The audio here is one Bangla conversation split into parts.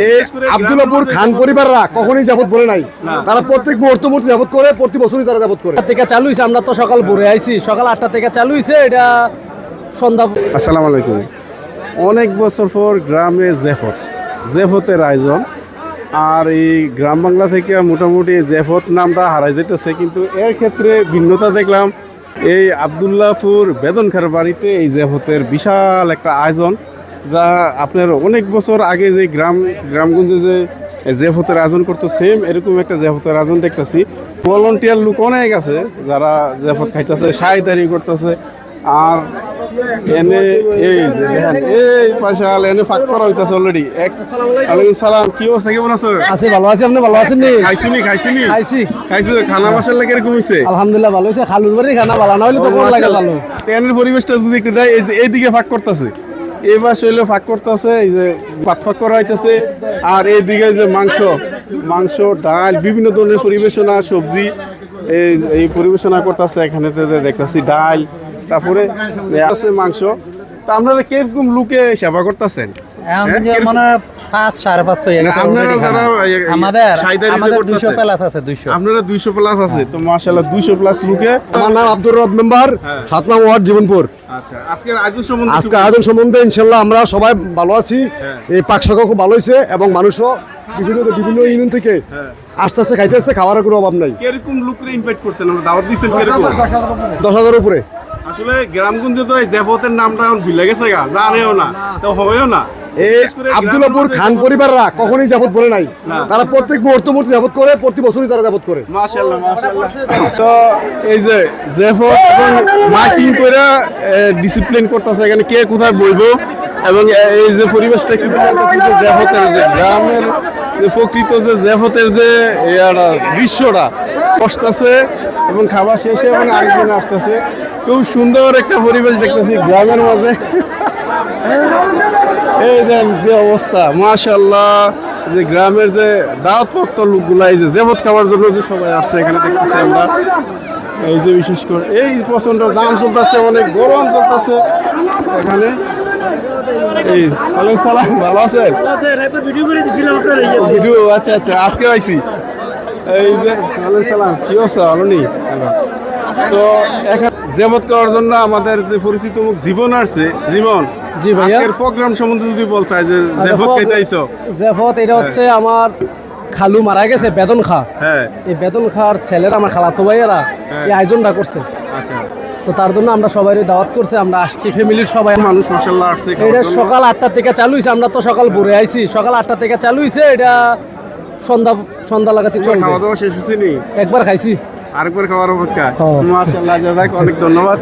এই আব্দুল্লাপুর খান পরিবাররা কখনোই যাবত বলে নাই। তারা প্রত্যেক মুহূর্ত মুহূর্তে যাবত করে প্রতি বছরই তারা যাবত করে। থেকে চালু হয়েছে আমরা তো সকাল ভোরে আইছি। সকাল আটটা থেকে চালু হয়েছে এটা সন্ধ্যা আসসালামু আলাইকুম। অনেক বছর পর গ্রামে জেফত। জেফতের আয়োজন। আর এই গ্রাম বাংলা থেকে মোটামুটি জেফত নামটা হারাই যেতেছে কিন্তু এর ক্ষেত্রে ভিন্নতা দেখলাম। এই আবদুল্লাহপুর বেদনখার বাড়িতে এই জেফতের বিশাল একটা আয়োজন। যা আপনার অনেক বছর আগে যে গ্রাম গ্রামগঞ্জে যে জেফতের আয়োজন করতো সেম এরকম একটা জেফতের আয়োজন দেখতেছি। ভলন্টিয়ার লোক অনেক আছে যারা জেফত খাইতেছে সাহিদারি করতেছে। আর এনে এই এই পাশাল এনে ফাঁক করা হইতাছে অলরেডি এক আলাইকুম সালাম কি অবস্থা কেমন আছো? আছে ভালো আছে আপনি ভালো আছেন নি? খাইছুনি খাইছুনি খাইছি খাইছো। খানা বাসার লাগে এরকম হইছে? আলহামদুলিল্লাহ ভালো হয়েছে খালুর বাড়ি খানা ভালো না হলে তো কোন লাগে ভালো। ট্রেনের পরিবেশটা যদি একটু দেয় এইদিকে ফাঁক করতেছে। এই পাশে হইলে ফাঁক করতেছে এই যে পাট ফাঁক করা হইতেছে। আর এইদিকে যে মাংস মাংস ডাল বিভিন্ন ধরনের পরিবেশনা সবজি এই এই পরিবেশনা করতেছে এখানে দেখতেছি ডাল তারপরে আছে মাংস। তা আপনারা কীরকম লুকে সেবা করতেছেন? হ্যাঁ, মানে পাঁচ সাড়ে পাঁচ হয়ে গেছে আপনারা যারা। এই- এই আমাদের আমাদের প্লাস আছে দুইশো। আপনারা দুইশো প্লাস আছে তো মার্শাল্লাহ দুইশো প্লাস লুকে আমার নাম আব্দুর রব মেম্বার সাত নং ওয়ার্ড জীবনপুর। আচ্ছা আজকের আয়োজন সম্বন্ধে আজকে আয়োজন সম্বন্ধে ইনশাল্লাহ আমরা সবাই ভালো আছি। এই পাক শাখা খুব ভালো হয়েছে এবং মানুষও বিভিন্ন বিভিন্ন ইউনিয়ন থেকে আসতেছে খাইতেছে খাওয়ার কোনো অভাব নাই। কীরকম লুকরে ইনভাইট করছেন? আমরা দাওয়াত দিয়েছেন কীরকম? দশ হাজার উপরে। আসলে গ্রামগঞ্জে তো এই জেফতের নামটা এখন ভুলে গেছে গা জানেও না তো হবেও না। এই আব্দুল্লাপুর খান পরিবাররা কখনোই যাবত বলে নাই। তারা প্রত্যেক মুহূর্ত মুহূর্তে যাবত করে প্রতি বছরই তারা যাবত করে। তো এই যে জেফত এবং মার্কিং করে ডিসিপ্লিন করতেছে এখানে কে কোথায় বইবো? এবং এই যে পরিবেশটা কি জেফতের যে গ্রামের যে প্রকৃত যে জেফতের যে দৃশ্যটা বসতেছে এবং খাবার শেষে এবং আরেকজন আসতেছে। খুব সুন্দর একটা পরিবেশ দেখতেছি গ্রামের মাঝে। এই দেন যে অবস্থা? মাশাল্লাহ যে গ্রামের যে দাওয়াতপত্র লোকগুলা এই যে জেবত খাওয়ার জন্য যে সবাই আসছে এখানে দেখতেছি আমরা। এই যে বিশেষ করে এই প্রচণ্ড জাম চলতেছে অনেক গরম চলতেছে এখানে। এই ওয়ালাইকুম সালাম ভালো আছেন? ভিডিও আচ্ছা আচ্ছা আজকে আইছি। এই যে ওয়ালাইকুম সালাম কি অবস্থা ভালো নেই। তো করার জন্য আমাদের যে পরিচিত মুখ জীবন আসছে জীবন জি ভাইয়া। আজকের প্রোগ্রাম সম্বন্ধে যদি বলতে হয় যে আইছো জেফত এটা হচ্ছে আমার খালু মারা গেছে বেতন খা। হ্যাঁ। এই বেতন ছেলেরা আমার খালাতো ভাইয়েরা এই আয়োজনটা করছে। আচ্ছা। তো তার জন্য আমরা সবাই দাওয়াত করছে আমরা আসছি ফ্যামিলির সবাই। মানুষ মাসাল্লাহ আসছে এটা সকাল আটটা থেকে চালু হয়েছে আমরা তো সকাল ভোরে আইছি। সকাল আটটা থেকে চালু হয়েছে এটা সন্ধ্যা সন্ধ্যা লাগাতে চলবে। খাওয়া দাওয়া শেষ হয়েছে একবার খাইছি। আরেকবার খাওয়ার অপেক্ষা। মাশাল্লাহ জাজাক অনেক ধন্যবাদ।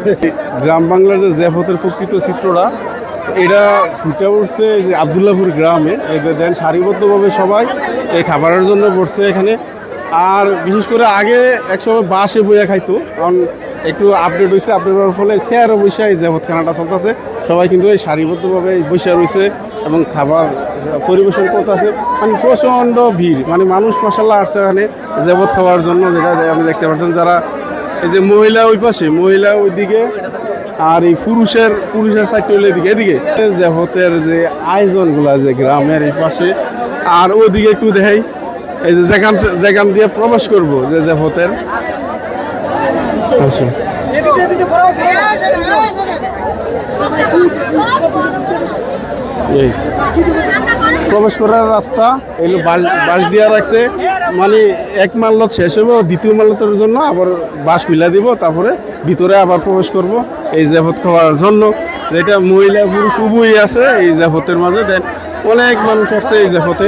গ্রাম বাংলার যে জেফতের প্রকৃত চিত্রটা এটা ফুটে উঠছে যে আবদুল্লাপুর গ্রামে। দেন সারিবদ্ধভাবে সবাই এই খাবারের জন্য বসছে এখানে। আর বিশেষ করে আগে একসময় বাসে বইয়া খাইতো কারণ একটু আপডেট হয়েছে আপডেট হওয়ার ফলে চেয়ারও বসে এই জেফত খানাটা চলতেছে। সবাই কিন্তু এই সারিবদ্ধভাবে বসে রয়েছে এবং খাবার পরিবেশন করতেছে মানে প্রচণ্ড ভিড়। মানে মানুষ মশাল্লা আসছে এখানে জেবত খাওয়ার জন্য, যেটা আপনি দেখতে পাচ্ছেন। যারা এই যে মহিলা ওই পাশে, মহিলা ওইদিকে, আর এই পুরুষের পুরুষের সাইডটা হলো এদিকে এদিকে। জেবতের যে আয়োজনগুলা, যে গ্রামের এই পাশে, আর ওইদিকে একটু দেখাই। এই যে যেখান যেখান দিয়ে প্রবেশ করব, যে জেবতের। আচ্ছা প্রবেশ করার রাস্তা এগুলো বাস বাস দিয়া রাখছে। মানে এক মাল্লত শেষ হবে দ্বিতীয় মাল্লতের জন্য আবার বাস মিলা দিব, তারপরে ভিতরে আবার প্রবেশ করব এই জেফত খাওয়ার জন্য। যেটা মহিলা পুরুষ উভয়ই আছে এই জেফতের মাঝে, দেন অনেক মানুষ আছে এই জেফতে।